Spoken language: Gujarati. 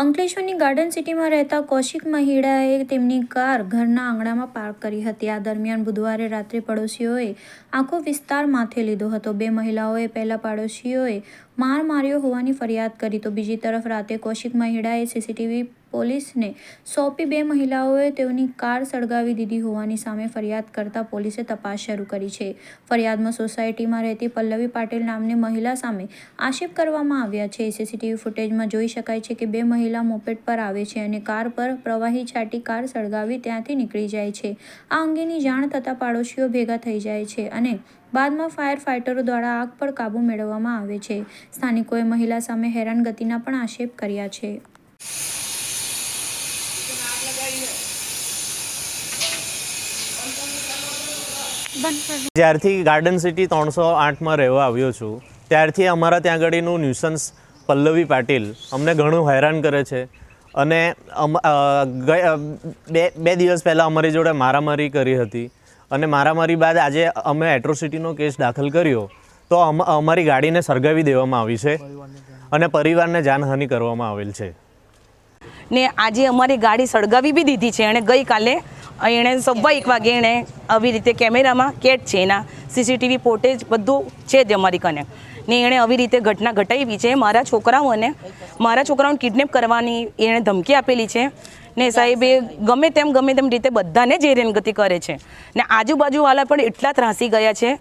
અંકલેશ્વરની ગાર્ડન સિટીમાં રહેતા કૌશિક મહિડાએ તેમની કાર ઘરના આંગણામાં પાર્ક કરી હતી. આ દરમિયાન બુધવારે રાત્રે પડોશીઓએ આખો વિસ્તાર માથે લીધો હતો. બે મહિલાઓએ પહેલા પાડોશીઓએ માર માર્યો હોવાની ફરિયાદ કરી. તો બીજી તરફ રાતે કૌશિક મહિડાએ સીસીટીવી પોલીસને સોંપી બે મહિલાઓએ તેઓની કાર સળગાવી દીધી હોવાની સામે ફરિયાદ કરતા પોલીસે તપાસ શરૂ કરી છે. ફરિયાદમાં સોસાયટીમાં રહેતી પલ્લવી પાટીલ નામની મહિલા સામે આક્ષેપ કરવામાં આવ્યા છે. સીસીટીવી ફૂટેજમાં જોઈ શકાય છે કે બે મહિલા મોપેડ પર આવે છે અને કાર પર પ્રવાહી છાંટી કાર સળગાવી ત્યાંથી નીકળી જાય છે. આ અંગેની જાણ થતાં પાડોશીઓ ભેગા થઈ જાય છે અને બાદમાં ફાયર ફાઇટરો દ્વારા આગ પર કાબૂ મેળવવામાં આવે છે. સ્થાનિકોએ મહિલા સામે હેરાનગતિના પણ આક્ષેપ કર્યા છે. જ્યારથી ગાર્ડન સિટી ત્રણસો આઠમાં રહેવા આવ્યો છું, ત્યારથી અમારા ત્યાં આગળનું ન્યુસન્સ પલ્લવી પાટીલ અમને ઘણું હેરાન કરે છે. અને બે બે દિવસ પહેલાં અમારી જોડે મારામારી કરી હતી. અને મારામારી બાદ આજે અમે એટ્રોસિટીનો કેસ દાખલ કર્યો. તો અમ- અમારી ગાડીને સળગાવી દેવામાં આવી છે અને પરિવારને જાનહાનિ કરવામાં આવેલ છે. ને આજે અમારી ગાડી સળગાવી બી દીધી છે એણે ગઈકાલે એણે સવા એક વાગે એણે આવી રીતે કેમેરામાં કેટ છે. એના સીસીટીવી ફોટેજ બધું છે જ અમારી કને. ને એણે આવી રીતે ઘટના ઘટાવી છે. મારા છોકરાઓને મારા છોકરાઓને કિડનેપ કરવાની એણે ધમકી આપેલી છે. ને સાહેબે ગમે તેમ ગમે તેમ રીતે બધાને જ હેરાનગતિ કરે છે. ને આજુબાજુવાળા પણ એટલા ત્રાસી ગયા છે.